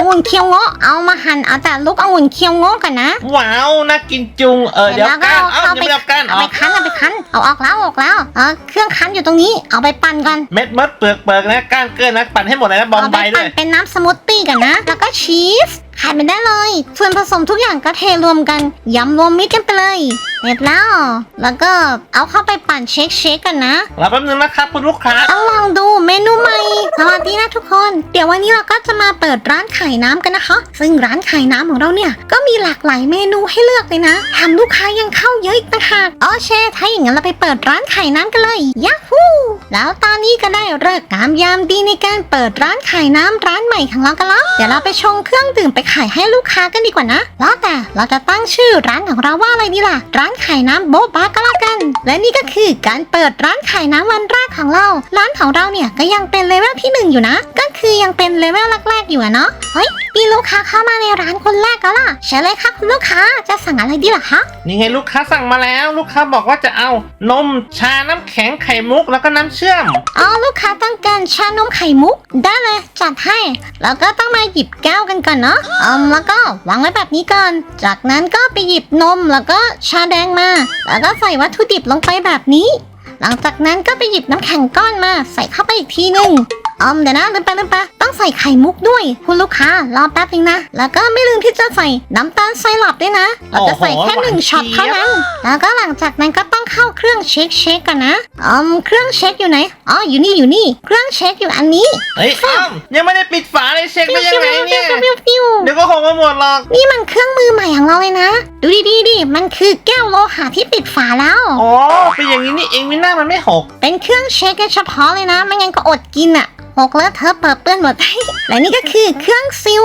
องุ่นเคียวโงะเอามาหั่นเอาแต่ลูกองุ่นเคียวโงะกันนะว้าวน่ากินจุงเออเดี๋ยวแล้วก้านเอ้าเอายังไม่เอาก้านอเอาอไปกคั้นเอาไปคั้นเอาออกแล้วเอาออกแล้วเออเครื่องคั้นอยู่ตรงนี้เอาไปปั่นกันเม็ดมดเปลือกเปลือกนะก้านเกินนะปั่นให้หมดเลยนะบอมเอาใบไปด้ปั่วนยเป็นน้ำสมูทตี้กันนะ แล้วก็ชีส ขายไปได้เลย ส่วนผสมทุกอย่างก็เทรวมกันยำรวมมิตรกันไปเลยเสร็จแล้ว แล้วก็เอาเข้าไปปั่นเชคเชคกันนะรอแป๊บนึงนะครับคุณลูกค้า ต้องลองดูเมนูใหม่สวัสดีนะทุกคน เดี๋ยววันนี้เราก็จะมาเปิดร้านขายน้ำกันนะคะ ซึ่งร้านขายน้ำของเราเนี่ยก็มีหลากหลายเมนูให้เลือกเลยนะแถมลูกค้ายังเข้าเยอะอีกต่างหากอ๋อเช่ถ้าอย่างนั้นเราไปเปิดร้านขายน้ำกันเลยยาฮู แล้วตอนนี้ก็ได้เลิกงามยามดีในการเปิดร้านขายน้ำร้านใหม่ของเรากันแล้ว เดี๋ยวเราไปชงเครื่องดื่มไปขายให้ลูกค้ากันดีกว่านะแล้วแต่เราจะตั้งชื่อร้านของเราว่าอะไรดีล่ะ ร้านขายน้ำโบ๊ะบาก็แล้วกัน และนี่ก็คือการเปิดร้านขายน้ำวันแรกของเรา ร้านของเราเนี่ยก็ยังเป็นเลเวลที่หนึ่งอยู่นะ ก็คือยังเป็นเลเวลแรกๆอยู่อะเนาะเฮ้ยมีลูกค้าเข้ามาในร้านคนแรกแล้วล่ะเชิญเลยค่ะคุณลูกค้าจะสั่งอะไรดีล่ะคะนี่ไงลูกค้าสั่งมาแล้ว ลูกค้าบอกว่าจะเอานมชาน้ำแข็งไข่มุกแล้วก็น้ำเชื่อม อ๋อลูกค้าต้องการชานมไข่มุก ได้เลยจัดให้ แล้วก็ต้องมาหยิบแก้วกันก่อนเนาะอืมแล้วก็วางไว้แบบนี้ก่อน จากนั้นก็ไปหยิบนมแล้วก็ชาแดงมา แล้วก็ใส่วัตถุดิบลงไปแบบนี้ หลังจากนั้นก็ไปหยิบน้ำแข็งก้อนมาใส่เข้าไปอีกทีหนึ่งออมเดี๋ยวนะลืมไปลืมไปต้องใส่ไข่มุกด้วย คุณลูกค้ารอแป๊บนึงนะ แล้วก็ไม่ลืมที่จะใส่น้ำตาลไซรัปด้วยนะ เราจะใส่แค่หนึ่งช็อตเท่านั้น แล้วก็หลังจากนั้นก็ต้องเข้าเครื่องเช็คเช็คกันนะออมเครื่องเช็คอยู่ไหน อ๋ออยู่นี่อยู่นี่ เครื่องเช็คอยู่อันนี้เฮ้ยอ้อมยังไม่ได้ปิดฝาเลยเช็คได้ยังไงเนี่ยฟิวฟิวเดี๋ยวก็คงมาหมดหรอก นี่มันเครื่องมือใหม่ของเราเลยนะ ดูดีๆดิมันคือแก้วโลหะที่ปิดฝาแล้วอ๋อเป็นอย่างนี้นี่เองมิน่ามันไม่หก เป็นเครื่องเช็คโดยเฉพาะเลยนะ ไม่งั้นก็อดกินอะหกแล้วเธอะเปิดเปื้อนหมดและนี่ก็คือเครื่องซิล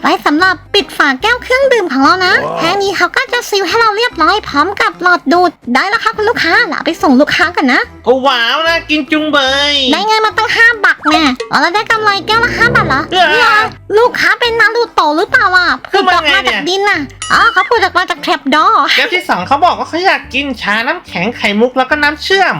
ไว้สำหรับปิดฝาแก้วเครื่องดื่มของเรานะ แค่นี้เขาก็จะซิลให้เราเรียบร้อยพร้อมกับหลอดดูดได้แล้วค่ะคุณลูกค้าเราเอาไปส่งลูกค้ากันนะโอ้ว้าวน่ากินจุงเบยได้เงินมาตั้งห้าบาทแน่อ๋อแล้วได้กำไรแก้วละห้าบาทเหรอเออนี่เหรอลูกค้าเป็นนารูโตะหรือเปล่าอะคือพูดมัอนอกมาไงเนี่จากยดินน่ะอ๋อเขาพูดออกมาจากแทรปดอแก้วที่สองเขาบอกว่าเขาอยากกินชาน้ำแข็งไข่มุกแล้วก็น้ำเชื่อม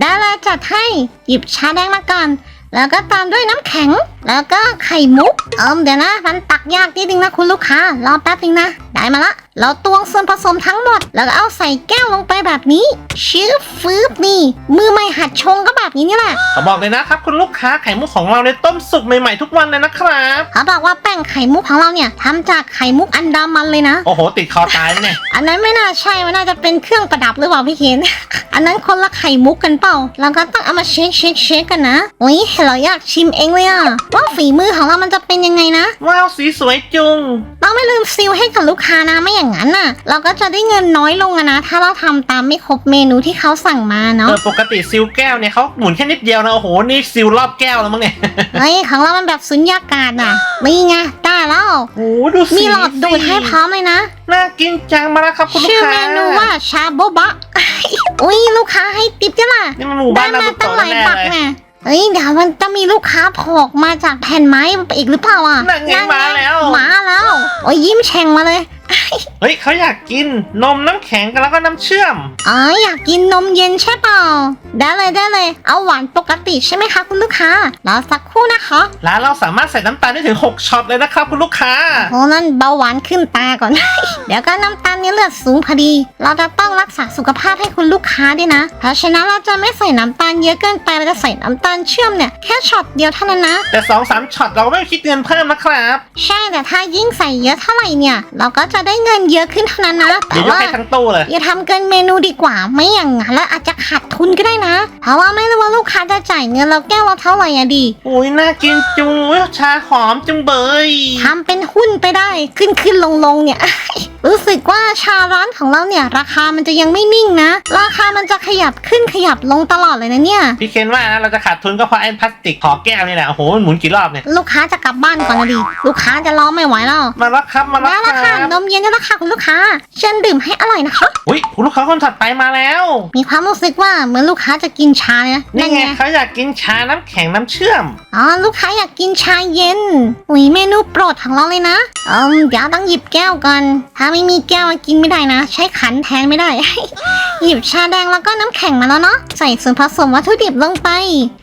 ได้เลยจัดให้หยิบชาแดงมาก่อนแล้วก็ตามด้วยน้ำแข็ง แล้วก็ไข่มุก เอิมเดี๋ยวนะ มันตักยากนิดนึงนะคุณลูกค้ารอแป๊บนึงนะ ได้มาละ เราตวงส่วนผสมทั้งหมด แล้วก็เอาใส่แก้วลงไปแบบนี้ ชื้อฟืบนี่ มือใหม่หัดชงก็แบบนี้นี่แหละเขาบอกเลยนะครับ คุณลูกค้าไข่มุกของเราเนี่ยต้มสุกใหม่ๆทุกวันเลยนะครับเขาบอกว่าแป้งไข่มุกของเราเนี่ยทำจากไข่มุกอันดามันเลยนะ โอ้โห ติดคอตายเนี่ยอันนั้นไม่น่าใช่มันน่าจะเป็นเครื่องประดับหรือเปล่าพี่เคนอันนั้นคนละไข่มุกกันเปล่าแล้วก็ต้องเอามาเช็คเช็คเช็คกันนะอุ้ยเราอยากชิมเองเลยอะว่าฝีมือของเรามันจะเป็นยังไงนะว้าวสีสวยจุงเราไม่ลืมซิลให้กับลูกค้านะไม่อย่างนั้นน่ะ เราก็จะได้เงินน้อยลงอะนะ ถ้าเราทำตามไม่ครบเมนูที่เขาสั่งมาเอเนาะอปกติซิลแก้วเนี่ยเขาหมุนแค่นิดเดียวนะโอ้โหนี่ซิลรอบแก้วแล้วมั้งเนี่ยเฮ้ยของเรามันแบบสุญญากาศน่ะนี่ไงได้แล้ว โอ้โหดูสีมีหลอดดูดให้พร้อมเลยนะ น่ากินจังมาแล้วครับคุณลูกชื่อค้าเมนูว่าชาโบบะ อุ้ยลูกค้าให้ติปจ้ะล่ะ นี่มันหมู่บ้านได้นามาบุโตตั้งหลายแน่บักเลยแน่ เฮ้ยเดี๋ยวมันจะมีลูกค้าโผล่ออกมาจากแผ่นไม้อีกหรือเปล่าอะนั่นไงมาแล้ว มาแล้ว โอ้ยยิ้มแฉ่งมาเลย เฮ้ยเขาอยากกินนมน้ำแข็งกันแล้วก็น้ำเชื่อม อ๋ออยากกินนมเย็นใช่เปล่า ได้เลยได้เลย เอาหวานปกติใช่ไหมคะคุณลูกค้ารอสักครู่นะคะร้านเราสามารถใส่น้ำตาลได้ถึง 6ช็อตเลยนะครับคุณลูกค้า โอ้นั่นเบาหวานขึ้นตาก่อน เดี๋ยวก็น้ำตาลในเลือดสูงพอดี เราจะต้องรักษาสุขภาพให้คุณลูกค้าด้วยนะ เพราะฉะนั้นเราจะไม่ใส่น้ำตาลเยอะเกินไปเราจะใส่น้ำตาลเชื่อมเนี่ยแค่ช็อตเดียวเท่านั้นนะ แต่2อสามช็อตเราก็ไม่คิดเงินเพิ่มนะครับ ใช่แต่ถ้ายิ่งใส่เยอะเท่าไหร่เนี่ย เราก็จะได้เงินเยอะขึ้นเท่านั้นนะเดี๋แต่ยวยกว่าให้ทั้งตู้เลย อย่าทำเกินเมนูดีกว่าไม่อย่างนั้นแล้วอาจจะขาดทุนก็ได้นะ เพราะว่าไม่รู้ว่าลูกค้าจะจ่ายเงินเราแก้วเราเท่าไหร่อะดีอุ้ยน่ากินจุงอุ๊ยชาหอมจุงเบยทำเป็นหุ้นไปได้ขึ้นขึ้นลงลงเนี่ย รู้สึกว่าชาร้านของเราเนี่ย ราคามันจะยังไม่นิ่งนะ ราคามันจะขยับขึ้นขยับลงตลอดเลยนะเนี่ย พี่เคนว่านะเราจะขาดทุนก็เพราะไอ้พลาสติกห่อแก้วนี่แหละโอ้โหมันหมุนกี่รอบเนี่ยลูกค้าจะกลับบ้านก่อนนะดิลูกค้าจะรอไม่ไหวแล้วมาแล้วครับมาแล้ได้วแล้วคค่ะรับนมเย็นได้แล้วค่ะคุณลูกค้า เชิญดื่มให้อร่อยนะคะ อุ้ยคุณลูกค้าคนถัดไปมาแล้ว มีความรู้สึกว่าเหมือนลูกค้าจะกินชาเลยนะนี่ไงเขาอยากกินชาน้ำแข็งน้ำเชื่อม อ๋อลูกค้าอยากกินชาเย็น อุ้ยเมนูโปรดของเราเลยนะเอมเดี๋ยวต้องหยิบแก้วก่อน ถ้าไม่มีแก้วกินไม่ได้นะ ใช้ขันแทนไม่ได้ หยิบชาแดงแล้วก็น้ำแข็งมาแล้วเนาะ ใส่ส่วนผสมวัตถุดิบลงไป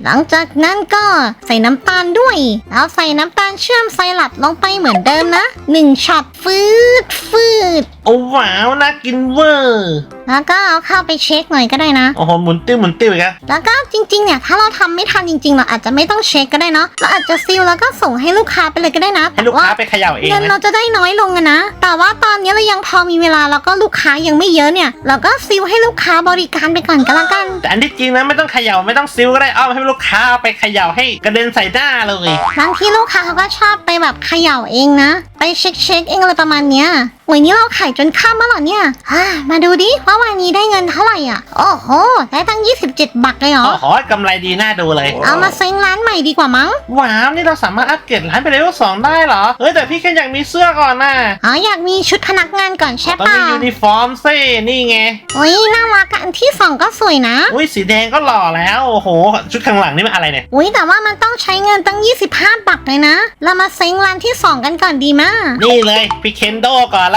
หลังจากนั้นก็ใส่น้ำตาลด้วย แล้วใส่น้ำตาลเชื่อมไซรัปลงไปเหมือนเดิมนะหนึ่งช็อตฟืดฟืดโอ้ว้าวน่ากินเวอร์แล้วก็เอาเข้าไปเช็คหน่อยก็ได้นะ โอ้โหหมุนติ้วหมุนติ้วอีกแล้วแล้วก็จริงๆเนี่ยถ้าเราทำไม่ทันจริงๆ เราอาจจะไม่ต้องเช็คก็ได้เนาะเราอาจจะซีลแล้วก็ส่งให้ลูกค้าไปเลยก็ได้นะให้ลูกค้าไปเขย่าเองเงินนะเราจะได้น้อยลงอะนะ แต่ว่าตอนนี้เรายังพอมีเวลาแล้วก็ลูกค้ายังไม่เยอะเนี่ย เราก็ซีลให้ลูกค้าบริการไปก่อนก็แล้วกัน แต่อันที่จริงนะไม่ต้องเขย่าไม่ต้องซิลก็ได้เอาให้ลูกค้าเอาไปเขย่าให้กระเด็นใส่หน้าเลยบางทีลูกค้าเขาก็ชอบไปแบบเขย่าเองนะ ไปเช็คเช็คๆเองอะไรประมาณเนี้ย Ana. วันนี้เราขายจนค่ำแล้วเหรอเนี่ยฮ่ามาดูดิว่าวันนี้ได้เงินเท่าไหร่อะ โอ้โห ได้ตั้ง 27 บักเลยเหรอ โอ้โหกำไรดีน่าดูเลย เอามาเซ็งร้านใหม่ดีกว่ามั้ง ว้าวนี่เราสามารถอัปเกรดร้านไปเลเวลสองได้เหรอ เฮ้ยแต่พี่แค่อยากมีเสื้อก่อนน่ะอ๋ออยากมีชุดพนักงานก่อนใช่ต้องปะมียูนิฟอร์มซินี่ไง โอ้ยน่ารักอะอันที่สองก็สวยนะ อุ้ยสีแดงก็หล่อแล้ว โอ้โห ชุดข้างหลังนี่มันอะไรเนี่ย อุ้ยแต่ว่ามันต้องใช้เงินตั้ง 25 บักเลยนะ เรามาเซ็งร้านที่สองกันก่อนดีมะนี่เลยพี่เคนโดก่อนละ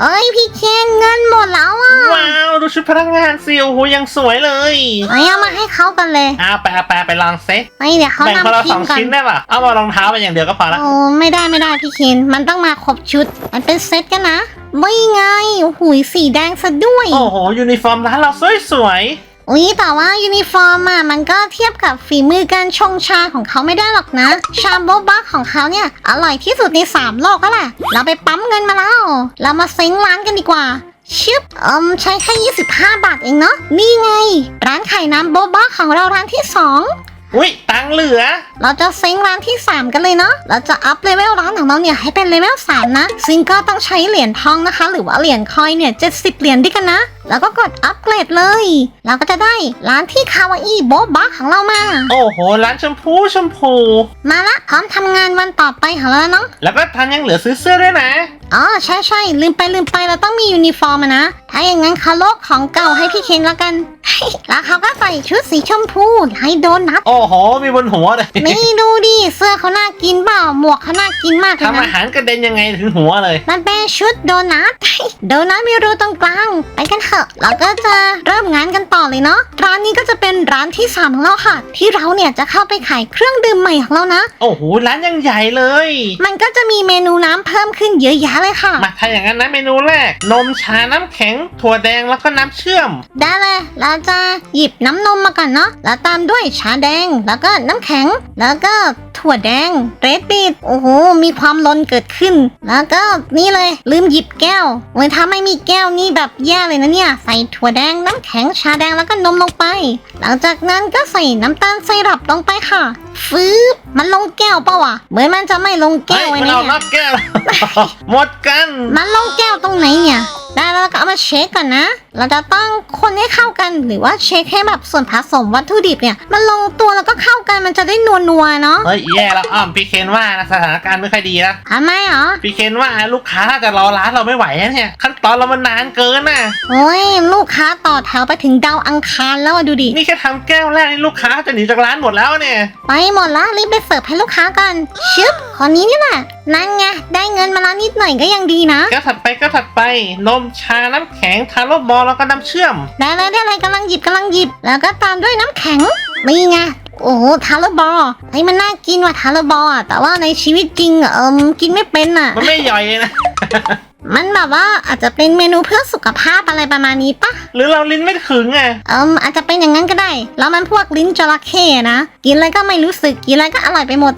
เอ้ยพี่เคนเงินหมดแล้วอะว้าวดูชุดพนักงานสิโอ้โหยังสวยเลยเอ้ยเอามาให้เขากันเลยเอาไปเอาไปไปลองเซ็เอ้ยเดี๋ยวเขาแบ่งคนละนำทีสมองก่อนชิ้นได้ป่ะเอามารองเท้าไปอย่างเดียวก็พอละโอ้ไม่ได้ไม่ได้พี่เคนมันต้องมาครบชุด มันเป็นเซตกันนะไม่ไงโอ้โหสีแดงซะด้วย โอ้โหยูนิฟอร์มร้านเราสวยสวย อุ้ยแต่ว่ายูนิฟอร์มอะมันก็เทียบกับฝีมือการชงชาของเขาไม่ได้หรอกนะ ชาโบบะของเขาเนี่ย อร่อยที่สุดในสามโลกแล้วแหละ เราไปปั๊มเงินมาแล้ว เรามาเซ้งร้านกันดีกว่า ชิปเอืมใช้แค่ 25 บาทเองเนาะนี่ไง ร้านขายน้ำโบบะของเราร้านที่2ๆอุ้ยตังค์เหลือ เราจะเซ้งร้านที่ 3 กันเลยเนาะ เราจะอัพเลเวลร้านของเราเนี่ยให้เป็นเลเวล3นะซึ่งก็ต้องใช้เหรียญทองนะคะ หรือว่าเหรียญคอยเนี่ย70 เหรียญด้วยกันนะแล้วก็กดอัพเกรดเลย เราก็จะได้ร้านที่คาวาอี้โบบะของเรามา โอ้โห ร้านชมพูชมพู มาละพร้อมทำงานวันต่อไปของเราแล้วเนาะ แล้วก็ทันยังเหลือซื้อเสื้อด้วยนะ อ๋อใช่ใช่ลืมไปลืมไปเราต้องมียูนิฟอร์มอะนะ ถ้าอย่างนั้นเขาโลกของเก่าให้พี่เคนแล้วกัน แล้วเขาก็ใส่ชุดสีชมพูให้โดนัทโอ้โห มีบนหัวเลยนี่ดูดิเสื้อเขาน่ากินเปล่าหมวกเขาน่ากินมากเลยทำอานะหารกระเด็นยังไงถึงหัวเลย มันเป็นชุดโดนัท โดนัทมีรูตรงกลางไปกันเถอะเราก็จะเริ่มงานกันต่อเลยเนาะ ร้านนี้ก็จะเป็นร้านที่สามของเราค่ะ ที่เราเนี่ยจะเข้าไปขายเครื่องดื่มใหม่ของเรานะ โอ้โห ร้านยังใหญ่เลย มันก็จะมีเมนูน้ำเพิ่มขึ้นเยอะแยะเลยค่ะ มาถ้าอย่างนั้นนะเมนูแรก นมชาน้ำแข็ง ถั่วแดงแล้วก็น้ำเชื่อม ได้เลย เราจะหยิบน้ำนมมาก่อนเนาะ แล้วตามด้วยชาแดง แล้วก็น้ำแข็ง แล้วก็ถั่วแดง เรดบีดโอ้โห มีความล้นเกิดขึ้น แล้วก็นี่เลย ลืมหยิบแก้วโอ้ยถ้าไม่มีแก้วนี่แบบแย่เลยนะเนี่ยใส่ถั่วแดงน้ำแข็งชาแดงแล้วก็นมลงไป หลังจากนั้นก็ใส่น้ำตาลไซรัปลงไปค่ะฟืบมันลงแก้วเปล่าวะเหมือนมันจะไม่ลงเฮ้แก้ยวไว้มันเนี่เอายนอกแก้วหมดกัน มันลงแก้วตรงไหนเนี่ย ได้แล้วก็เอามาเช็คก่อนนะ เราจะต้องคนให้เข้ากันหรือว่าเช็คให้แบบส่วนผสมวัตถุดิบเนี่ย มันลงตัวแล้วก็เข้ากันมันจะได้นัวนัวๆเนาะเฮ้ยแย่แล้วอ้อมพี่เคนว่านะสถานการณ์ไม่ค่อยดีแล้วทำไมเหรอ พี่เคนว่าลูกค้าจะรอร้านเราไม่ไหวนะเนี่ยขั้นตอนเรามันนานเกินน่ะ โอ้ย ลูกค้าต่อแถวไปถึงดาวอังคารแล้วอะดูดิ นี่แค่ทำแก้วแรกนี่ลูกค้าจะหนีจากร้านหมดแล้วเนี่ยไปหมดละรีบไปเสิร์ฟให้ลูกค้ากันชึบคนนี้นี่แหละนั่นไงได้เงินมาแล้วนิดหน่อยก็ยังดีนะก็ถัดไปก็ถัดไป นมชาน้ำแข็งทาโร่บอลแล้วก็น้ำเชื่อม ได้เลยได้เลยกำลังหยิบกำลังหยิบ แล้วก็ตามด้วยน้ำแข็งนี่ไงโอ้โหทาร์ลบอลไอ้ยมันน่ากินว่ะทาร์ลบอลอะแต่ว่าในชีวิตจริงอะเอิมกินไม่เป็นอะมันไม่ย่อยเลยนะ มันแบบว่าอาจจะเป็นเมนูเพื่อสุขภาพอะไรประมาณนี้ปะหรือเราลิ้นไม่ถึงอะเอิมอาจจะเป็นอย่างนั้นก็ได้ แล้วมันพวกลิ้นจระเข้นะ กินอะไรก็ไม่รู้สึก กินอะไรก็อร่อยไปหมด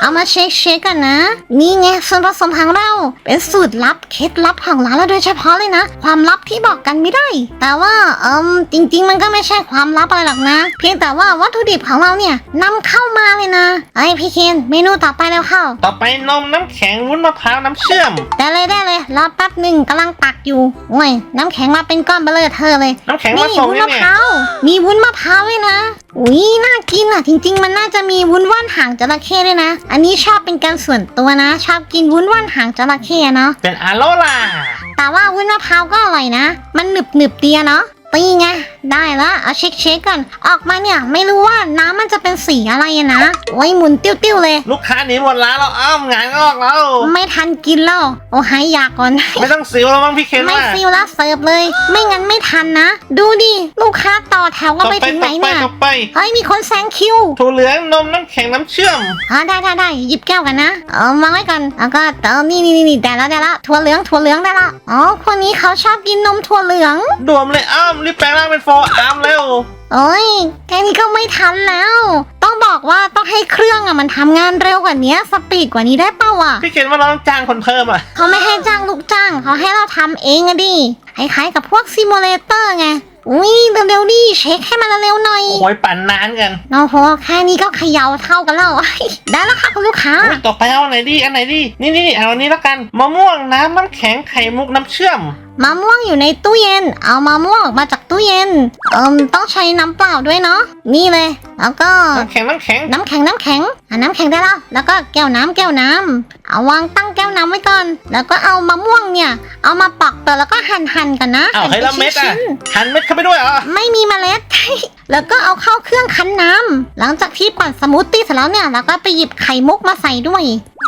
เอามาเช็คเช็คกันนะ นี่ไงส่วนผสมของเรา เป็นสูตรลับเคล็ดลับของร้านเราโดยเฉพาะเลยนะ ความลับที่บอกกันไม่ได้ แต่ว่าเอิมจริง ๆ มันก็ไม่ใช่ความลับอะไรหรอกนะ เพียงแต่ว่าวัตถุดิบของเราเนี่ยนำเข้ามาเลยนะไอ้ยพี่เคนเมนูต่อไปแล้วเข้า ต่อไปนมน้ำแข็งวุ้นมะพร้าวน้ำเชื่อม ได้เลยได้เลยรอแป๊บหนึ่งกำลังตักอยู่โอ้ยน้ำแข็งมาเป็นก้อนเบลอเธอเลยน้ำแข็งนี่มาส่งวุ้นยัมะงไงพร้าวมีวุ้นมะพร้าวด้วยนะ อุ้ยน่ากินอะ จริง ๆ มันน่าจะมีวุ้นว่านหางจระเข้ด้วยนะ อันนี้ชอบเป็นการส่วนตัวนะ ชอบกินวุ้นว่านหางจระเข้เนาะเป็นอาโลล่าแต่ว่าวุ้นมะพร้าวก็อร่อยนะ มันหนึบหนึบๆดีอะเนาะ ตีไง ได้ละเอาเช็คเช็คก่อน ออกมาเนี่ย ไม่รู้ว่าน้ำมันจะเป็นสีอะไรอะนะโอ้ยหมุนติ้วๆเลย ลูกค้าหนีหมดร้านแล้วอ้อมงานงอกแล้ว ไม่ทันกินแล้วโอ้หายอยากก่อน ไม่ต้องซิวแล้วมั้งพี่เคนไม่ว่าซิลแล้วเสิร์ฟเลย ไม่งั้นไม่ทันนะ ดูดิ ลูกค้าต่อแถวก็ต่อไปไปถึงไหนต่อไปเนี่ยต่อไปเฮ้ยมีคนแซงคิวถั่วเหลืองนมน้ำแข็งน้ำเชื่อมอ๋อได้ได้ได้หยิบแก้วกันนะเอามางไว้ก่อนแล้วก็เติมนี่นี่นี่ได้แล้วได้แล้วถั่วเหลืองถั่วเหลืองได้ละอ๋อคนนี้เขาชอบกินนมถั่วเหลืองด่วนเลยอ้อมรีบแปลงร่างเป็นโฟร์อาร์มเร็วโอ้ยแค่นี้ก็ไม่ทันแล้ว ต้องบอกว่าต้องให้เครื่องอะมันทำงานเร็วกว่านี้สปีดกว่านี้ได้เปล่าอะ พี่เคนว่าเราต้องจ้างคนเพิ่มอะ เขาไม่ให้จ้างลูกจ้าง เขาให้เราทำเองอะดิคล้ายๆกับพวกซิมูเลเตอร์ไง อุ้ยเร็วๆดิเช็คให้มันเร็วๆหน่อย โอ้ยปั่นนานกันโอ้โหแค่นี้ก็เขย่าเท่ากันแล้ว ได้แล้วค่ะคุณลูกค้า อุ๊ยต่อไปเอาอันไหนดีอันไหนดีนี่นี่เอาอันนี้แล้วกันมะม่วงน้ำน้ำแข็งไข่มุกน้ำเชื่อมมะม่วงอยู่ในตู้เย็น เอามะม่วงออกมาจากตู้เย็นเอิมต้องใช้น้ำเปล่าด้วยเนาะนี่เลย แล้วก็น้ำแข็งน้ำแข็งน้ำแข็งน้ำแข็งอะน้ำแข็งได้แล้วแล้วก็แก้วน้ำแก้วน้ำเอาวางตั้งแก้วน้ำไว้ก่อน แล้วก็เอามะม่วงเนี่ย เอามาปอกเปลือกแล้วก็หั่นหั่นๆกันนะอ้าวหั่นเฮ้ยแล้วเม็ดอะชิ้นหั่นเม็ดเข้าไปด้วยเหรอๆไม่มีเมล็ด แล้วก็เอาเข้าเครื่องคั้นน้ำหลังจากที่ปั่นสมูทตี้เสร็จแล้วเนี่ยแล้วก็ไปหยิบไข่มุกมาใส่ด้วย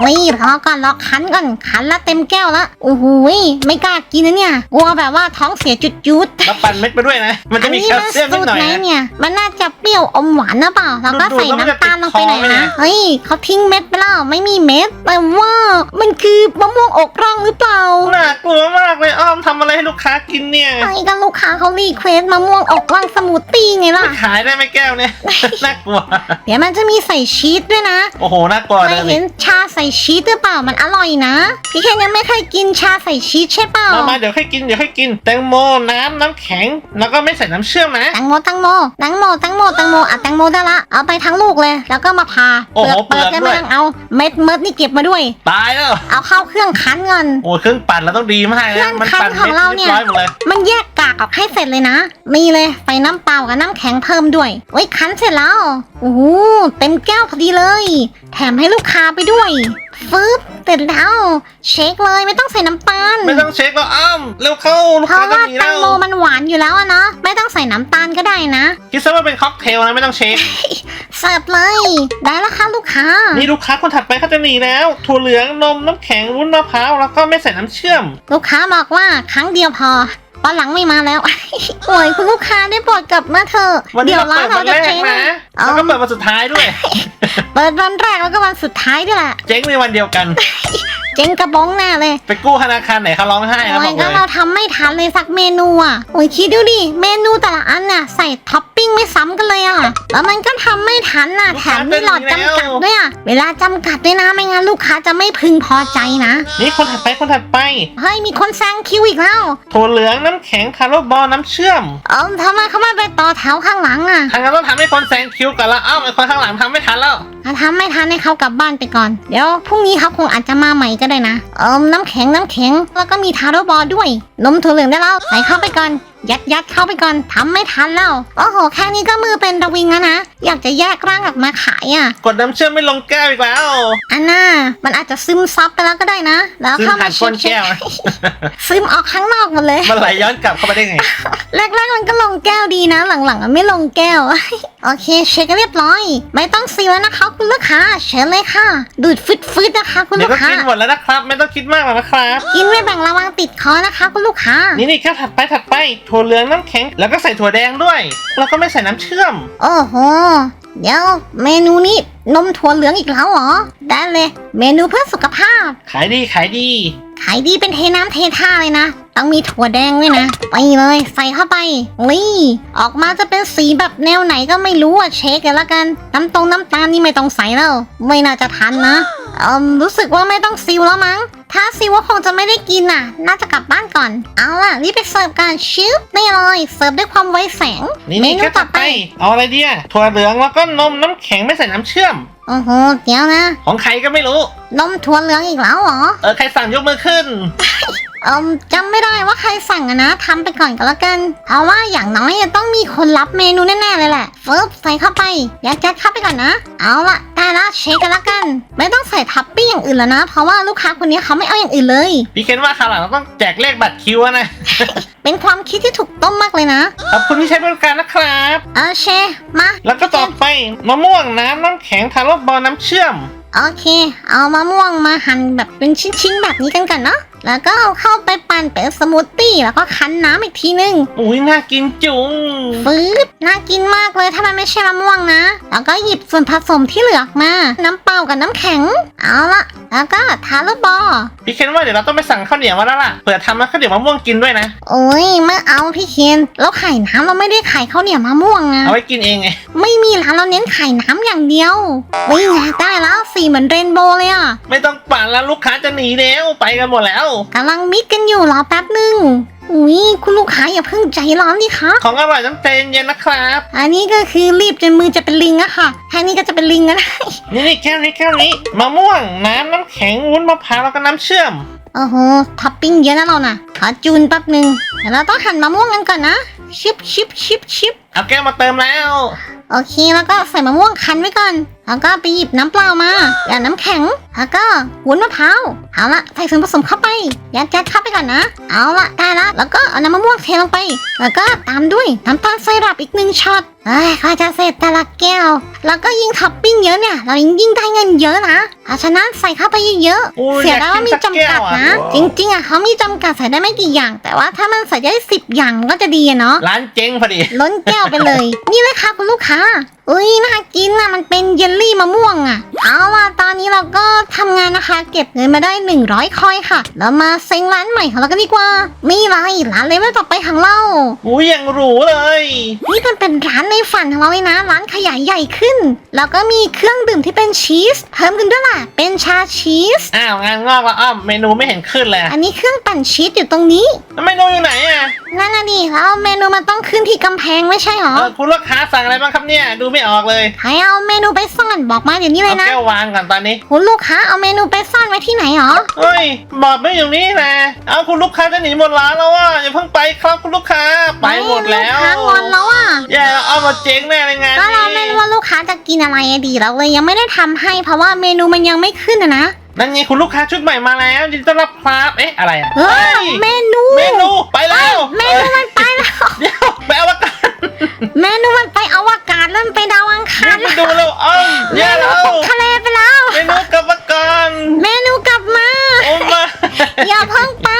นี่รอก่อนรอคั้นก่อนคั้นละเต็มแก้วละโอ้โหยไม่กล้ากินนะเนี่ยกลัวแบบว่าท้องเสียจุดยุดแล้วปั่นเม็ดไปด้วยนะ มันจะมีแคลเซียมนิดหน่อยอันะเนี่ย มันน่าจะเปรี้ยวอมหวานนะเปล่าแล้วก็ดูดๆใส่แล้วมันจะน้ำตาลลงไปหน่อยติดคอไหมเนี่นะยเฮ้ยเขาทิ้งเม็ดไปแล้วไม่มีเม็ดแต่ว่ามันคือมะม่วงอกร่องหรือเปล่าน่ากลัวมากเลยอ้อมทำอะไรให้ลูกค้ากินเนี่ยไอ้ก็ลูกค้าเขารีเควสมะม่วงอกร่องสมูทตี้ไงล่ะขายได้ไหมแก้วเนี่ยน่ากลัวเดี๋ยวมันจะมีใส่ชีสด้วยนะ โอ้โหน่ากลัวใครนะเห็นี่นชาใส่ชีสหรือเปล่ามันอร่อยนะ พี่แคนยังไม่เคยกินชาใส่ชีสใช่เปล่ามามาเดี๋ยวให้กินเดี๋ยวให้กินแตงโมน้ำน้ำแข็ง แล้วก็ไม่ใส่น้ำเชื่อมนะแตงโมแตงโมแตงโมแตงโมแตงโมอะแตงโมได้ละเอาไปทั้งลูกเลย แล้วก็มาพาโอ้โหเปลือกเปลือกดด้วย ไม่ต้องเอาเม็ดเม็ดนี่เก็บมาด้วย ตายแล้ว เอาเข้าเครื่องคั้นก่อน โอ้ยเครื่องปั่นเราต้องดีมากเครื่นะองคั้นปั่ของเราเนี่ยยบร้อยหมดเลย มันแยก กากออกให้เสร็จเลยนะ มีเลยใส่น้ำเปล่ากับน้ำแข็งเพิ่มด้วยไว้ยคั้นเสร็จแล้วโอ้โหเต็มแก้วพอดีเลย แถมให้ลูกค้าไปด้วยฟึบเสร็จแล้วเช็คเลยไม่ต้องใส่น้ำตาลไม่ต้องเช็คแล้วอ้อมเร็วเข้าลูกเพราะค้าก็ว่ามีแตแล้งวโมมันหวานอยู่แล้วอะเนาะไม่ต้องใส่น้ำตาลก็ได้นะ คิดซะว่าเป็นค็อกเทลนะไม่ต้องเช็คเสิร์ฟเลย ได้แล้วค่ะลูกค้า นี่ลูกค้าคนถัดไปเขาจะหนีแล้ว ถั่วเหลืองนมน้ำแข็งวุ้นมะพร้าวแล้วก็ไม่ใส่น้ำเชื่อม ลูกค้าบอกว่าครั้งเดียวพอ วันหลังไม่มาแล้ว โอ้ยคุณลูกค้าได้โปรดกลับมาเถอะวันนี้เดี๋ยวเราร้าเปินดเราวันจะแรกเจ๊งนะเอาแล้วก็เปิดวันสุดท้ายด้วย เปิดวันแรกแล้วก็วันสุดท้ายด้วยแหละ เจ๊งในวันเดียวกัน เจ๊งกระบงแน่เลยไปกู้ธนาคารไหนเขาร้องไห้นะโอ้บยอกเลก็ยเราทำไม่ทันเลยสักเมนูอะโอ้ยคิดดูดิเมนูแต่ละอันน่ะใส่ท็อปปิ้งไม่ซ้ำกันเลยอะแล้วมันก็ทำไม่ทันน่ะแถมมีหลอดจำกัดด้วยอะเวลาจำกัดด้วยนะไม่งั้นลูกค้าจะไม่พึงพอใจนะนี่คนถัดไปคนถัดไปเฮ้ยมีคนแซงคิวอีกแล้วถั่วเหลืองน้ำแข็งคาร์โบอลน้ำเชื่อมเออทำไมเขาไม่ไปต่อแถวข้างหลังอะทางนั้นต้องทำให้คนแซงคิวก่อนละอ้าวไอ้คนข้างหลังทำไม่ทันแล้ว ถ้าทำไม่ทันให้เขากลับบ้านไปก่อนเดี๋ยวพรุ่งนี้เขาคงอาจจะมาใหม่ก็ได้นะเออน้ำแข็งน้ำแข็ง แล้วก็มีทาโร่บอลด้วย นมถั่วเหลืองได้แล้วใส่เข้าไปก่อน ยัดยัดเข้าไปก่อนทำไม่ทันแล้ว โอ้โห แค่นี้ก็มือเป็นระวิงแล้วนะ อยากจะแยกร่างออกมาขายอะ กดน้ำเชื่อมไม่ลงแก้วอีกแล้ว อันน่ามันอาจจะซึมซับไปแล้วก็ได้นะ แล้วซึ่งเข้าผ่ามานก้นแก้วนะซึมออกข้างนอกหมดเลย มันไหลย้อนกลับเข้าไปได้ไง แรกๆมันก็ลงแก้วดีนะ หลังๆมันไม่ลงแก้ว โอเค เช็คกันเรียบร้อย ไม่ต้องซีแล้วนะคะคุณลูกค้าเชิญเลยค่ะ ดูดฟืดๆนะคะ คุณเดี๋ยลูวกก็ค้า กินหมดแล้วนะครับ ไม่ต้องคิดมากหรอกนะครับ กินไม่แบ่งระวังติดคอนะคะ คุณลูกค้า นี่นี่แก้วถัดไปถัดไปถั่วเหลืองน้ำแข็ง แล้วก็ใส่ถั่วแดงด้วย แล้วก็ไม่ใส่น้ำเชื่อม โอ้โห เดี๋ยวเมนูนี้นมถั่วเหลืองอีกแล้วเหรอ ได้เลย เมนูเพื่อสุขภาพ ขายดีขายดี ขายดีเป็นเทน้ำเทท่าเลยนะ ต้องมีถั่วแดงด้วยนะ ไปเลย ใส่เข้าไปนี่ออกมาจะเป็นสีแบบแนวไหนก็ไม่รู้อะเช็คกันละกัน น้ำตรงน้ำตาลนี่ไม่ต้องใส่แล้ว ไม่น่าจะทันนะเอืมรู้สึกว่าไม่ต้องซิลแล้วมั้ง ถ้าซิลว่าคงจะไม่ได้กินน่ะ น่าจะกลับบ้านก่อน เอาล่ะรีบไปเสิร์ฟกันชิปนี่เลยเสิร์ฟด้วยความไวแสงนี่เมนี่นูแก้วต่ถัอดไป ไป เอาอะไรดีอะถั่วเหลืองแล้วก็นมน้ำแข็งไม่ใส่น้ำเชื่อม โอ้โหเดี๋ยวนะของใครก็ไม่รู้ นมถั่วเหลืองอีกแล้วเหรอ เออใครสั่งยกมือขึ้น เอิมจำไม่ได้ว่าใครสั่งอะนะทำไปก่อนก็แล้วกัน เพราะว่าอย่างน้อยอะต้องมีคนรับเมนูแน่ๆเลยแหละฟึบใส่เข้าไปยัดยัดเข้าไปก่อนนะ เอาละได้ละเช็คกันละกัน ไม่ต้องใส่ทับปิ้งอย่างอื่นแล้วนะ เพราะว่าลูกค้าคนนี้เขาไม่เอาอย่างอื่นเลย พี่เคนว่าคราวหลังเราต้องแจกเลขบัตรคิวอะนะ เป็นความคิดที่ถูกต้องมากเลยนะ ขอบคุณที่ใช้บริการนะครับโอเคมาแล้วก็ต่อไปมะม่วงน้ำน้ำแข็งทารกบอลน้ำเชื่อม โอเค เอามะม่วงมาหั่นแบบเป็นชิ้นๆแบบนี้กันก่อนเนาะ แล้วก็เอาเข้าไปปั่นเป็นสมูทตี้แล้วก็คั้นน้ำอีกทีนึง อุ้ยน่ากินจุงฟืดน่ากินมากเลยถ้ามันไม่ใช่มะม่วงนะ แล้วก็หยิบส่วนผสมที่เหลือออกมา น้ำเปล่ากับน้ำแข็ง เอาละแล้วก็ทาลูกบอลพี่เคนว่าเดี๋ยวเราต้องไปสั่งข้าวเหนียวมาแล้วล่ะเผื่อทำแล้วข้าวเหนียวมะม่วงกินด้วยนะ โอ้ยไม่เอาพี่เคนเราไข่น้ำเราไม่ได้ไข่ข้าวเหนียวมะม่วงอะเอาไว้กินเองไง ไม่มีร้านเราเน้นไข่น้ำอย่างเดียววิ่งไงได้แล้วสีเหมือนเรนโบว์เลยอะไม่ต้องปั่นแล้วลูกค้าจะหนีแล้วไปกันหมดแล้วกำลังมิกกันอยู่รอแป๊บหนึ่งอุ้ยคุณลูกค้าอย่าเพิ่งใจร้อนดิคะของอร่อยต้องใจเย็นๆนะครับ อันนี้ก็คือรีบจนมือจะเป็นลิงอะค่ะแค่นี้ก็จะเป็นลิงแล้วนะนี่นี่แก้วนี้แก้วนี้มะม่วงน้ำน้ำแข็งวุ้นมะพร้าวแล้วก็น้ำเชื่อมโอ้โหท็อปปิ้งเยอะนะเราน่ะขอจูนแป๊บหนึ่งเดี๋ยวเราต้องหั่นมะม่วงกันก่อนนะชิบชิบชิบชิบเอาแก้วมาเติมแล้ว โอเคแล้วก็ใส่มะม่วงคั้นไว้ก่อน แล้วก็ไปหยิบน้ำเปล่ามาอย่าน้ำแข็งแล้วก็วุ้นมะพร้าวเอาละใส่ส่วนผสมเข้าไป ยัดยัดเข้าไปก่อนนะ เอาละได้ละแล้วก็เอาน้ำมะม่วงเทลงไป แล้วก็ตามด้วยน้ำตาลไซรัปอีกหนึ่งช็อตเอ้ยก็จะเสร็จแต่ละแก้ว แล้วก็ยิ่งท็อปปิ้งเยอะเนี่ย เรายิ่งยิ่งได้เงินเยอะนะเพราะฉะนั้นใส่เข้าไปเยอะอุ้ยๆเสียดายว่ามีจำกัดนะอยากจกินสักแก้วอะริงๆอะเขามีจำกัดใส่ได้ไม่กี่อย่าง แต่ว่าถ้ามันใส่ได้สิบอย่างก็จะดีอะเนาะ ร้านเจ๊งพอดี ล้นแก้วไปเลย นี่เลยค่ะคุณลูกค้า อุ้ยน่ากินอะมันเป็นเยลลี่มะม่วงอะ เอาล่ะตอนนี้เราก็ทำงานนะคะ เก็บเงินมาได้ 100 คอยค่ะ แล้วมาเซ็งร้านใหม่ของเรากันดีกว่ามีอะไรร้านเลเวลต่อไปของเราอุ้ยยังหรูเลย นี่มันเป็นร้านในฝันของเราเลยนะ ร้านขยายใหญ่ขึ้น แล้วก็มีเครื่องดื่มที่เป็นชีสเพิ่มขึ้นด้วยล่ะ เป็นชาชีสอ้าวงานงอกแล้วอ้อมเมนูไม่เห็นขึ้นเลยอะอันนี้เครื่องปั่นชีสอยู่ตรงนี้แล้วเมนูอยู่ไหนอะนั่นน่ะดิแล้วเมนูมันต้องขึ้นที่กำแพงไม่ใช่หรอเออคุณลูกค้าสั่งอะไรบ้างครับเนี่ยดูไม่ออกเลยใครเอาเมนูไปซ่อนบอกมาเดี๋ยวนี้เลเอายนะแก้ววางก่อนตอนนี้ คุณลูกค้าเอาเมนูไปซ่อนไว้ที่ไหนหรอ เฮ้ยบอกไม่อยู่นี่นะเอาคุณลูกค้าจะหนีหมดร้านแล้วอะอย่าเพิ่งไปครับคุณลูกค้าไปหมดแล้วลูกค้างอนแล้วอะ แย่แล้วเอามาเจ๊งแน่เลยงานก็เราไม่รู้ว่าลูกค้าจะกินอะไรอะดีเราเลยยังไม่ได้ทำให้ เพราะว่าเมนูมันยังไม่ขึ้นอะนะนั่นไงคุณลูกค้าชุดใหม่มาแล้วยินดีต้อนรับครับเอ๊ะอะไรอะเออเฮ้ยเมนูเมนูไปแล้วเมนูมันไปแล้ว เดี๋ยวไปเอาละกัน เมนูมันไปอวกาศแล้วมันไปดาวอังคารไปดูแล้วอ้อมเมแย่นูแล้วตกทะเลไปแล้ว เมนูกลับมาก่อนเมนูกลับมา โอ้มา อย่าเพิ่งไป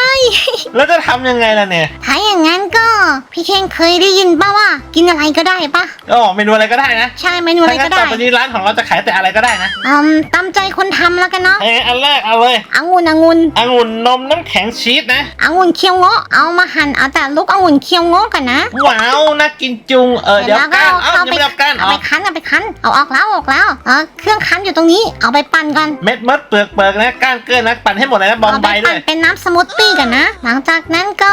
แล้วจะทำยังไงล่ะเนี่ยถ้าอย่างนั้นก็ พี่เคนเคยได้ยินป่าว่า กินอะไรก็ได้ปะก็เมนูอะไรก็ได้นะใช่เมนูอะไรถ้างั้ก็นต่ได้อไปนี้ร้านของเราจะขายแต่อะไรก็ได้นะอืมตามใจคนทำแล้วกันเนาะเอ้ยอันแรกเอาเลยองุ่นองุ่นองุ่นนมน้ำแข็งชีสนะ องุ่นเคียวเงาะเอามาหั่นเอาแต่ลูกองุ่นเคียวเงาะกันนะว้าวน่ากินจุงเออเดี๋ยวแล้วก้านเอ้าเอายังไปไม่เอาก้านเอาอไปอกคั้นเอาไปคั้นเอาออกแล้วเอาออกแล้วเออเครื่องคั้นอยู่ตรงนี้เอาไปปั่นกันเม็ดมดเปลือกเปลือกนะก้านเกินนะปั่นให้หมดเลยนะบองเอาใบไปด้ปั่วนยเป็นน้ำสมูทตี้กันนะ หลังจากนั้นก็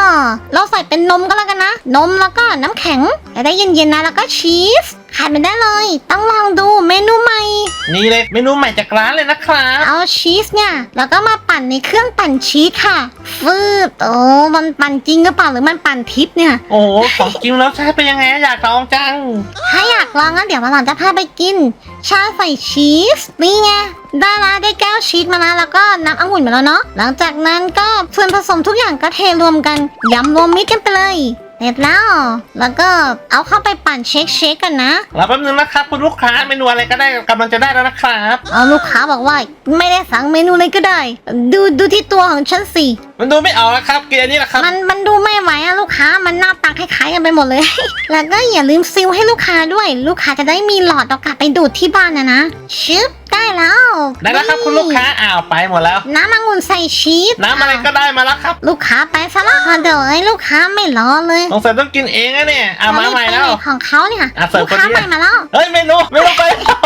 เราใส่เป็นนมก็แล้วกันนะ นมแล้วก็น้ำแข็งจะได้เย็นๆนะแล้วก็ชีสขายไปได้เลย ต้องลองดูเมนูใหม่ นี่เลยเมนูใหม่จากร้านเลยนะครับ เอาชีสเนี่ย แล้วก็มาปั่นในเครื่องปั่นชีสค่ะ ฟืบโอ้มันปั่นจริงหรือเปล่าหรือมันปั่นทิพย์เนี่ย โอ้โหของกินแล้วใช้เป็นยังไงอยากลองจัง ถ้าอยากลองงั้นเดี๋ยววันหลังจะพาไปกิน ชาใส่ชีสนี่ไงได้ละได้แก้วชีสมาแล้วแล้วก็น้ำองุ่นมาแล้วเนาะหลังจากนั้นก็ส่วนผสมทุกอย่างก็เทรวมกันยำรวมมิตรกันไปเลย เสร็จแล้ว แล้วก็เอาเข้าไปปั่นเช็คเช็คกันนะรอแป๊บนึงนะครับ คุณลูกค้าเมนูอะไรก็ได้กำลังจะได้แล้วนะครับเอาลูกค้าบอกว่าไม่ได้สั่งเมนูเลยก็ได้ ดูดูที่ตัวของฉันสิมันดูไม่ออกแล้วครับกินอันนี้แหละครับมันมันดูไม่ไหวอะลูกค้ามันหน้าตาคล้ายๆกันไปหมดเลย แล้วก็อย่าลืมซิลให้ลูกค้าด้วย ลูกค้าจะได้มีหลอดเอากลับไปดูดที่บ้านนะนะชึบ ได้แล้ว ได้แล้วครับคุณลูกค้าอ้าวไปหมดแล้ว น้ำองุ่นใส่ชีสน้ำอะไรก็ได้มาแล้วครับ ลูกค้าไปซะละเดี๋ยวไอ้ลูกค้าไม่รอเลยสงสัยต้องกินเองอะเนี่ยอะมาใหม่แล้วไปไหนของเขาเนี่ยอะเสิร์ลูฟกคนนี้ค้าใหม่มาแล้วเฮ้ยเมนูเมนูไปแล้ว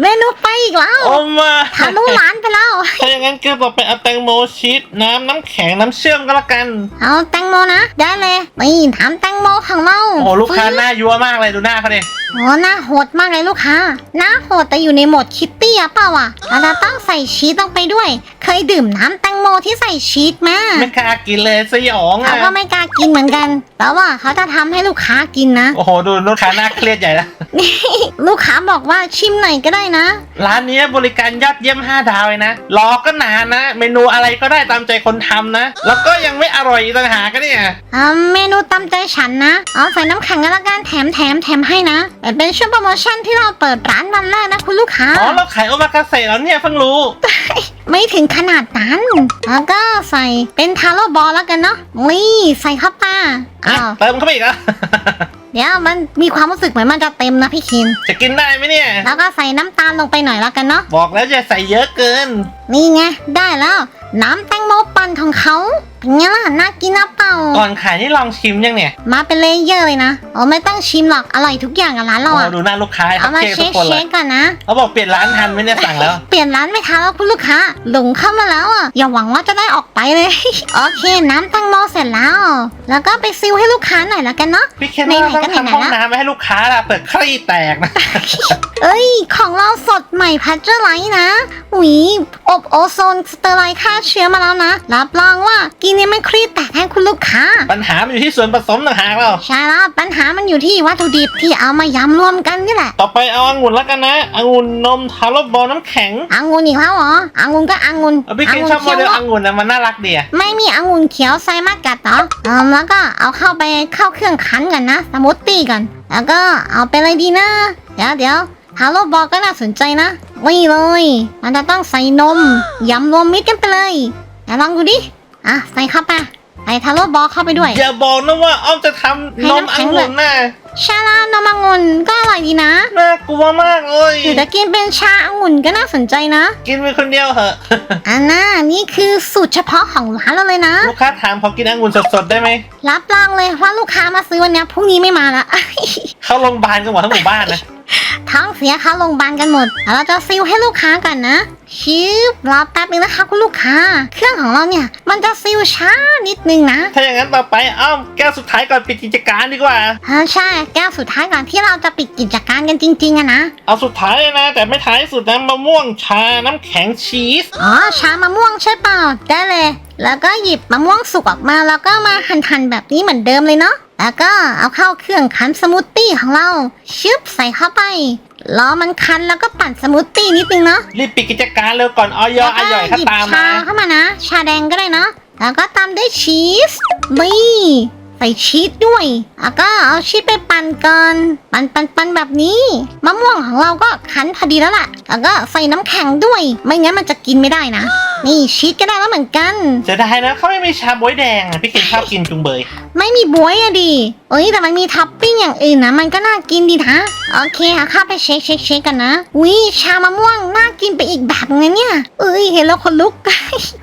เมนูไปอีกแล้วโอ้มาทะลุร้านไปแล้วถ้าอย่างนั้นก็ต่อไปเอาแตงโมชีสน้ำน้ำแข็งน้ำเชื่อมก็แล้วกัน เอาแตงโมนะ ได้เลยนี่ถามแตงโมของเราโอ้โหลูกค้าหน้ายัวมากเลยดูหน้าเขาดิโอ้หน้าโหดมากเลยลูกค้าหน้าโหดแต่อยู่ในโหมดคิตตี้อะเปล่าอะแล้วเราต้องใส่ชีสลงไปด้วย เคยดื่มน้ำแตงโมโมที่ใส่ชีสมาไม่กล้ากินเลยสยองเขาอะก็ไม่กล้ากินเหมือนกัน แต่ว่าเขาจะทำให้ลูกค้ากินนะ โอ้โหดูลูกค้าน่าเครียดใหญ่ละลูกค้าบอกว่าชิมหน่อยก็ได้นะ ร้านนี้บริการยอดเยี่ยม5ดาวเลยนะรอก็นานนะ เมนูอะไรก็ได้ตามใจคนทำนะ แล้วก็ยังไม่อร่อยอีกต่างหากก็เนี่ยอ่าเมนูตามใจฉันนะ เอาใส่น้ำแข็งกันละกันแถมแถมแถมให้นะแต่เป็นช่วงโปรโมชั่นที่เราเปิดร้านวันแรกนะคุณลูกค้า อ๋อเราขายโอมากาเสะแล้วเนี่ยเพิ่งรู้ ไม่ถึงขนาดนั้นแล้วก็ใส่เป็นทาโร่บอลแล้วกันเนาะนี่ใส่เข้าไปอะอ้าวเติมเข้าไปอีกแล้วเดี๋ยวมันมีความรู้สึกเหมือนมันจะเต็มนะพี่คิน จะกินได้ไหมเนี่ย แล้วก็ใส่น้ำตาลลงไปหน่อยแล้วกันเนาะ บอกแล้วจะใส่เยอะเกิน นี่ไงได้แล้ว น้ำแตงโมปั่นของเขา เป็นไงล่ะน่ากินนะเปล่า ก่อนขายนี่ลองชิมยังเนี่ยมาเป็นเลเยอร์เลยนะโอ้ไม่ต้องชิมหรอกอร่อยทุกอย่างอะร้านเราโอ้อะดูหน้าลูกค้าเอาเขามาเค้กเช็ทุคกคนเลเช็ยคก่อนนะเขาบอกเปลี่ยนร้านทันไหมเนี่ยสั่งแล้ว เปลี่ยนร้านไม่ทันแล้วคุณลูกค้าหลงเข้ามาแล้วอะอย่าหวังว่าจะได้ออกไปเลย โอเค น้ำแตังโมเสร็จแล้ว แล้วก็ไปซิลให้ลูกค้าหน่อยแล้วกันเนาะพี่เคนว่าเราต้องไหนๆก็ไหนๆทำห้องละน้ำไว้ให้ลูกค้าละเปิดคลี่แตกนะเอ้ย ของเราสดใหม่พัชเจอร์ไลท์นะอุ๋ยอบโอโซนสเตอร์ไลท์ฆ่าเชื้อมาแล้วนะรับรองว่ากินเนี่ยไม่ครีดแตกให้คุณลูกค้า ปัญหามันอยู่ที่ส่วนผสมต่างหากเราใช่แล้วปัญหามันอยู่ที่วัตถุดิบที่เอามายำรวมกันนี่แหละต่อไปเอาองุ่นแล้วกันนะองุ่นนมทารบอลน้ำแข็งองุ่นอีกแล้วเหรอองุ่นก็องุ่นเอาพี่เคนงุ่ชอบโมเดลขียวองุ่นนะมันน่ารักดีอะไม่มีองุ่นเขียวไซมากัดเหรอเออแล้วก็เอาเข้าไปเข้าเครื่องคั้นกันนะสมูทตี้กันแล้วก็เอาไปเลยดีนะเดี๋ยวเดี๋ยวฮาโลบอกก็น่าสนใจนะนี่เลย มันจะต้องใส่นมยำรวมมิตรกันไปเลยเดี๋ยวลองดูดิ อะใส่เข้าไปใส่ทาโร่บอลเข้าไปด้วย อย่าบอกนะว่าอ้อมจะทำนมองุ่นน่ะชาลานมองุ่นก็อร่อยดีนะ น่ากลัวมากเลยหรือจะกินเป็นชาองุ่นก็น่าสนใจนะ กินไปคนเดียวเหอะอันน่านี่คือสูตรเฉพาะของร้านเราเลยนะ ลูกค้าถามขอกินองุ่นสดๆได้ไหม รับรองเลยว่าลูกค้ามาซื้อวันเนี้ยพรุ่งนี้ไม่มาละ เข้าโรงพยาบาลกันหมดทั้งหมู่บ้านนะ ท้องเสียค่ะโรงพยาบาลกันหมดแล้วเราจะซิลให้ลูกค้ากันนะชิบรอแป๊บนึงนะคะคุณลูกค้า เครื่องของเราเนี่ย มันจะซิลช้านิดนึงนะ ถ้าอย่างนั้นต่อไปอ้อมแก้วสุดท้ายก่อนปิดกิจการดีกว่าอ่าใช่ แก้วสุดท้ายก่อนที่เราจะปิดกิจการกันจริงๆอะนะ เอาสุดท้ายเลยนะ แต่ไม่ท้ายสุดนะมะม่วงชาน้ำแข็งชีส อ๋อชามะม่วงใช่เปล่าได้เลย แล้วก็หยิบมะม่วงสุกออกมาแล้วก็มาหั่นๆแบบนี้เหมือนเดิมเลยเนาะ แล้วก็เอาเข้าเครื่องคั้นสมูทตี้ของเรา ชึบใส่เข้าไป รอมันคั้นแล้วก็ปั่นสมูทตี้นิดนึงเนาะรีบปิดกิจการเร็วก่อนออยแล้วอก็ร่อยหเขายิบตามชามาเข้ามานะ ชาแดงก็ได้เนาะ แล้วก็ตามด้วยชีสนี่ใส่ชีสด้วย แล้วก็เอาชีสไปปั่นก่อน ปั่นปั่นปั่นแบบนี้ มะม่วงของเราก็คั้นพอดีแล้วล่ะ แล้วก็ใส่น้ำแข็งด้วย ไม่งั้นมันจะกินไม่ได้นะ นี่ชีสก็ได้แล้วเหมือนกันจะได้นะเขาไม่มีชาบวยแดงอะพี่เคนชอบกินจุงเบย ไม่มีบวยอะดิเอ้ยแต่มันมีท็อปปิ้งอย่างอื่นนะมันก็น่ากินดีนะโอเคเอาเข้าไปเช็คเช็คเช็คกันนะวิชามะม่วงน่ากินไปอีกแบบนึงนะเนี่ยเอ้ยเห็นแล้วคนลุก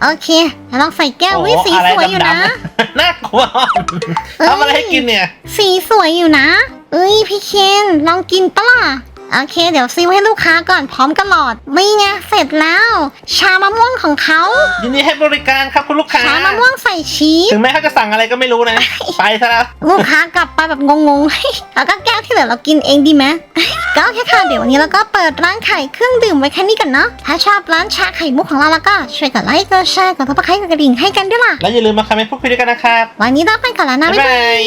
โอเคแล้วลองใส่แก้วโอ้วิสีอะไรสวยอยู่นะดำๆน่ากลัวทำอะไรให้กินเนี่ย สีสวยอยู่นะ เอ้ยพี่เคนลองกินปะล่ะ โอเค เดี๋ยวซิมให้ลูกค้าก่อนพร้อมกันหลอดนี่ไงเสร็จแล้ว ชามะม่วงของเขายินดีให้บริการครับคุณลูกค้า ชามะม่วงใส่ชีสถึงแม้เขาจะสั่งอะไรก็ไม่รู้นะ ไปซะแล้ว ลูกค้ากลับไปแบบงงๆ แล้วก็แก้วที่เหลือเรากินเองดีไหมก็โอเคค่ะเดี๋ยววันนี้เราก็เปิดร้านขายเครื่องดื่มไว้แค่นี้กันเนาะถ้าชอบร้านชาไข่มุกของเราแล้วก็ช่วยกดไลค์กดแชร์กดติดตามกดกระดิ่งให้กันด้วยล่ะแล้วอย่าลืมมาคอมเมนต์พูดคุยด้วยกันนะครับวันนี้ต้องไปก่อนแล้วนะบ๊ายบ๊ายบายบาย